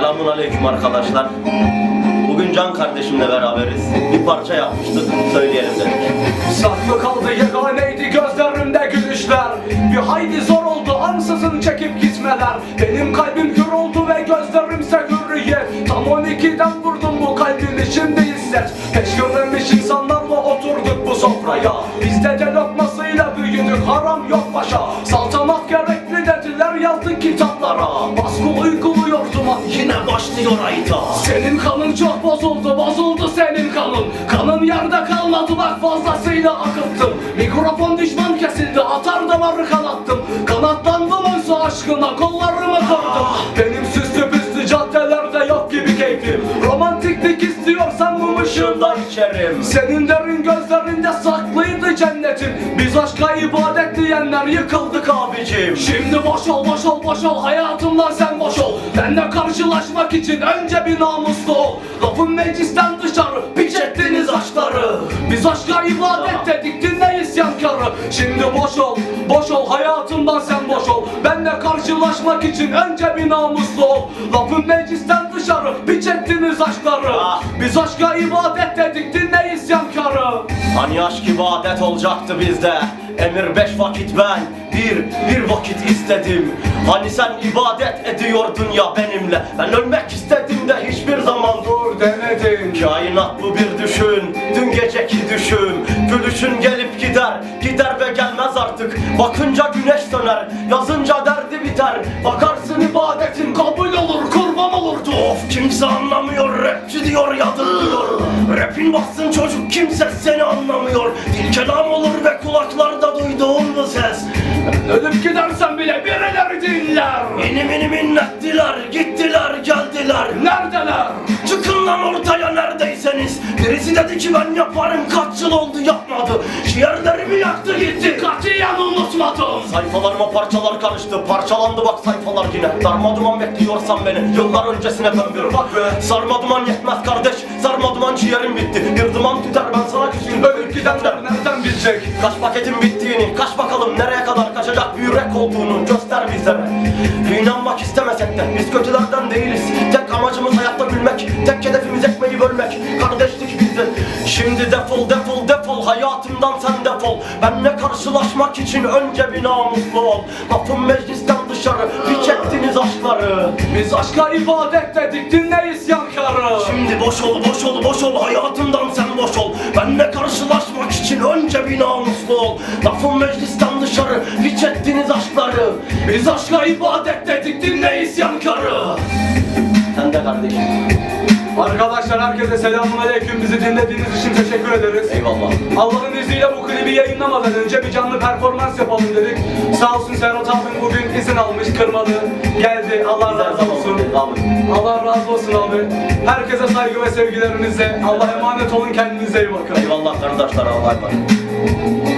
Selamun aleyküm arkadaşlar. Bugün Can kardeşimle beraberiz. Bir parça yapmıştık, söyleyelim dedik. Saklı kaldı yeganeydi gözlerimde gülüşler Bir haydi zor oldu ansızın çekip gitmeler Benim kalbim kör oldu ve gözlerimse hürriyet Tam 12'den vurdum bu kalbimi şimdi hisset Peş görmemiş insanlarla oturduk bu sofraya Bizde de lokmasıyla büyüdük haram yok başa Saltanat başlıyor ayta. senin kanın çok bozuldu, bozuldu senin kanın. Kanın yerde kalmadı bak fazlasıyla akıttım. Mikrofon düşman kesildi, atar damarı kanattım. Kanatlandım oysa aşkına, kollarımı İçerim. senin derin gözlerinde saklıydı cennetin. Biz aşka ibadet diyenler yıkıldık abicim. Şimdi boş ol boş ol boş ol hayatımdan sen boş ol Benle karşılaşmak için önce bir namuslu ol. Lafın meclisten dışarı piç ettiniz aşkları. Biz aşka ibadet dedik dinle isyankarı. Şimdi boş ol boş ol hayatımdan sen boş ol Benle karşılaşmak için önce bir namuslu ol. Lafın meclisten piç ettiniz aşkları Ah. Biz aşka ibadet dedik dinle isyankarı Hani aşk ibadet olacaktı bizde. Emir beş vakit ben bir, bir vakit istedim. Hani sen ibadet ediyordun ya benimle. Ben ölmek istedim de hiçbir zaman dur Demedin Kainat bu bir düşün, dün geceki düşün Gülüşün gelip gider, gider ve gelmez artık Bakınca güneş söner, yazınca derdi biter Bakarsın ibadetin Bassın çocuk, kimse seni anlamıyor. Dil kelam olur ve kulaklarda duyduğun bu ses. Ölüp gidersen bile birileri dinler. İnim inim inlettiler, gittiler, geldiler. Neredeler? Çıkın lan ortaya neredeyseniz. Birisi dedi ki ben yaparım. Kaç yıl oldu yapmadı. Ciğerlerimi yaktı gitti. Katiyen unutmadım. Sayfalarıma parçalar karıştı. Parçalandı bak sayfalar yine. Darma duman bekliyorsan beni. Yıllar öncesine dön bir bak be Sarma duman yetmez kardeş ciğerim bitti Bir duman tüter ben sana küseyim Ölüp gidenler nereden bilecek? Kaç paketin bittiğini, kaç bakalım nereye kadar kaçacak bir yürek olduğunu göster bizlere. İnanmak istemesek de biz kötülerden değiliz. Tek amacımız hayatta gülmek, tek hedefimiz ekmeği bölmek. Kardeşlik bizde. Şimdi defol, defol, defol, hayatımdan sen defol. Benle karşılaşmak için önce bir namuslu ol. Lafın meclisten dışarı, hiç ettiniz aşkları. Biz aşka ibadet dedik dinle isyankarı Şimdi boş ol, boş ol, boş ol, hayatımdan sen boş ol. Benle karşılaşmak için önce bir namuslu ol. Lafın meclisten dışarı, hiç ettiniz aşkları. Biz aşka ibadet dedik dinle isyankarı Sen de kardeşim. Arkadaşlar herkese selamun aleyküm bizi dinlediğiniz için teşekkür ederiz Eyvallah. Allah'ın izniyle bu klibi yayınlamadan önce bir canlı performans yapalım dedik. Sağ olsun Serhat abim bugün izin almış, kırmadı. Geldi, Allah razı olsun. Allah razı olsun abi. Herkese saygı ve sevgilerimizle. Allah'a emanet olun, kendinize iyi bakın. Eyvallah kardeşler Allah'a emanet.